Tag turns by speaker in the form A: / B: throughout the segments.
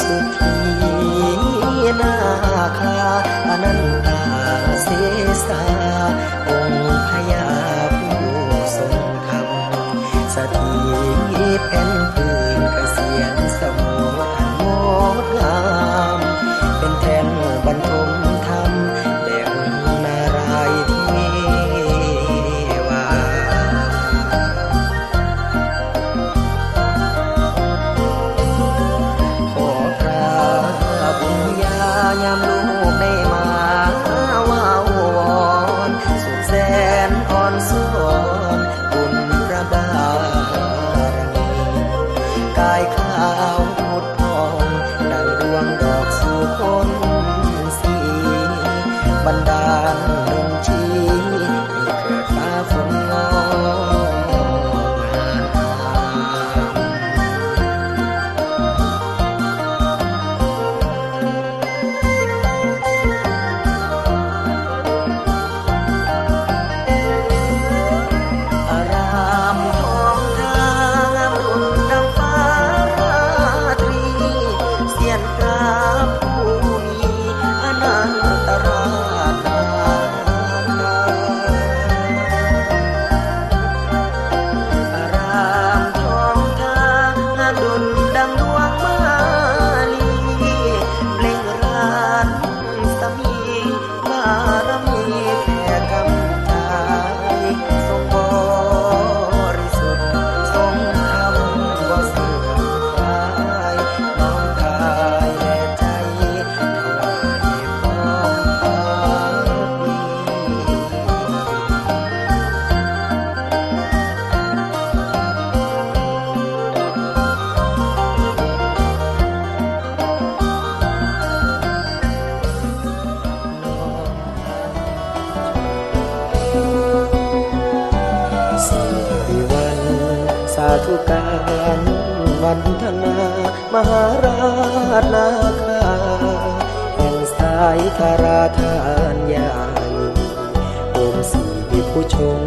A: สุขี บันดาลารวันธนามหาราชนาคาแห่งสายธาราธานใหญ่องค์สีผู้ชง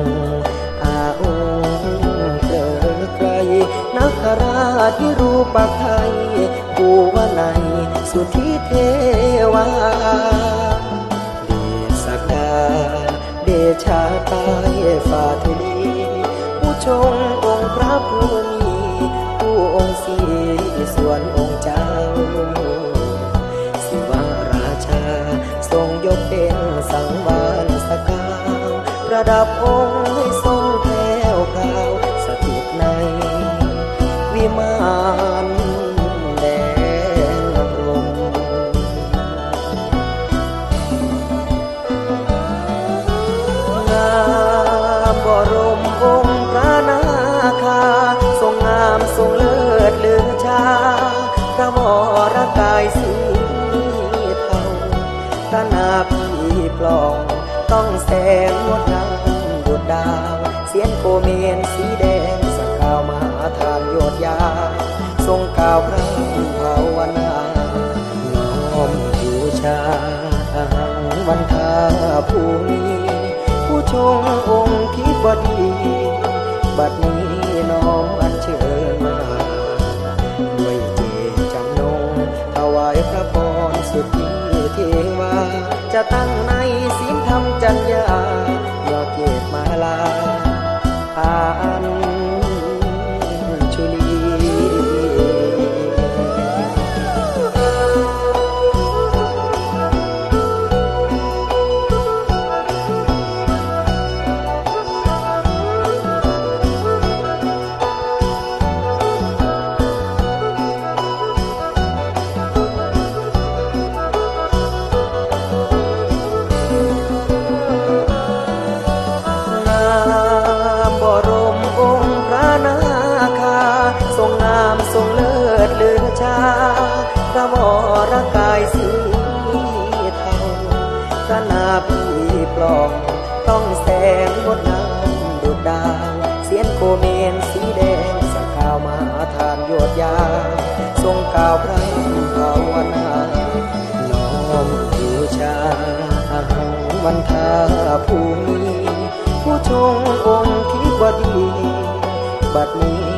A: อาองค์เกลอไกลนักราชรูปไทยผู้ว่าในสุธิเทวาเดชกาเดชาตายฝ่าทุลีผู้ชงองค์พระผู้มีผู้ องค์สีส่วนองค์เจ้า สิวาราชา ทรงยกเป็นสังวานสกาวประดับองค์ รกายสีเทาพระนาพีปล่อง ต้องแสงงดงามดุดดาว เสียนโกเมนสีแดงสกาวมหาทานโยดยา ทรงกล่าวพระภาวนาน้อมบูชาอาหังวันทาภูมิผู้ชงองค์ที่บดี บัดนี้ จะตั้งในศีลธรรมจัญญา ปลอง ต้องแสงงดงามดุดดาว เสียนโกเมนสีแดงสกาวมาทานโยดยาทรงกล่าวพระภาวนาน้อมบูชาอาหังวันทาภูมิ ผู้ชงองค์ที่บดี บัดนี้